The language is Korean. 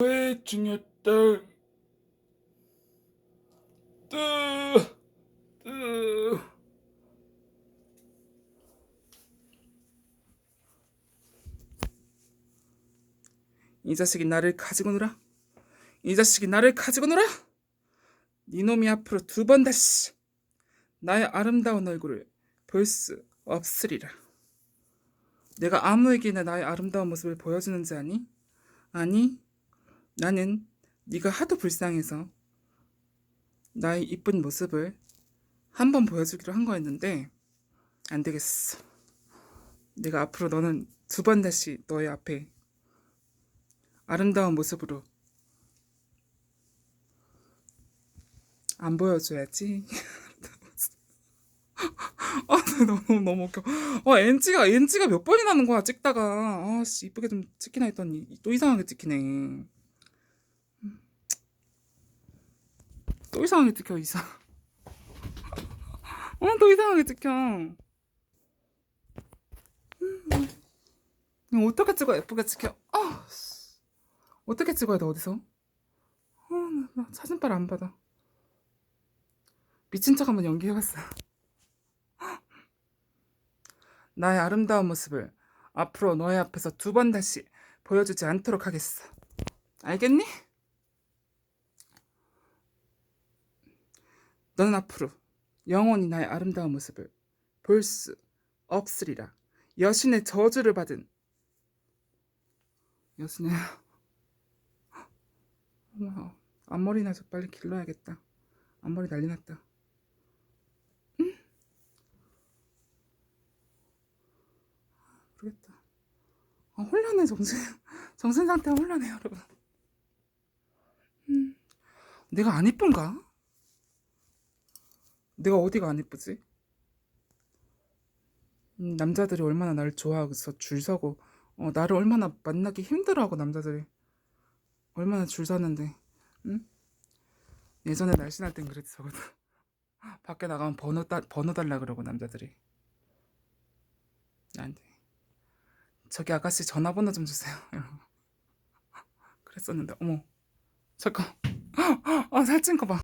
왜 중요했다 뜨, 뜨. 이 자식이 나를 가지고 놀아 이 자식이 나를 가지고 놀아 니놈이 앞으로 두 번 다시 나의 아름다운 얼굴을 볼 수 없으리라 내가 아무에게나 나의 아름다운 모습을 보여주는지 아니? 아니 나는 네가 하도 불쌍해서 나의 이쁜 모습을 한번 보여주기로 한 거였는데 안 되겠어. 내가 앞으로 너는 두 번 다시 너의 앞에 아름다운 모습으로 안 보여줘야지. 아, 나 너무 너무 웃겨. 아, NG가 NG가 몇 번이나 하는 거야 찍다가 아씨 이쁘게 좀 찍히나 했더니 또 이상하게 찍히네. 또 이상하게 찍혀 이상. 어, 또 이상하게 찍혀. 음. 어떻게 찍어 예쁘게 찍혀? 아, 씨. 어떻게 찍어야 돼 어디서? 어, 나, 나 사진빨 안 받아. 미친 척 한번 연기해봤어. 나의 아름다운 모습을 앞으로 너의 앞에서 두 번 다시 보여주지 않도록 하겠어. 알겠니? 너는 앞으로 영원히 나의 아름다운 모습을 볼 수 없으리라. 여신의 저주를 받은 여신의 앞머리나 좀 빨리 길러야겠다. 앞머리 난리 났다. 응? 모르겠다. 아, 혼란해 정신 정신 상태가 혼란해 여러분. 음, 내가 안 이쁜가? 내가 어디가 안 이쁘지? 음, 남자들이 얼마나 나를 좋아하고서 줄 서고 어, 나를 얼마나 만나기 힘들어하고 남자들이 얼마나 줄 서는데 응? 예전에 날씬할 땐 그랬었거든 밖에 나가면 번호, 따, 번호 달라 그러고 남자들이 나한테 저기 아가씨 전화번호 좀 주세요. 그랬었는데 어머 잠깐 아 살찐 거봐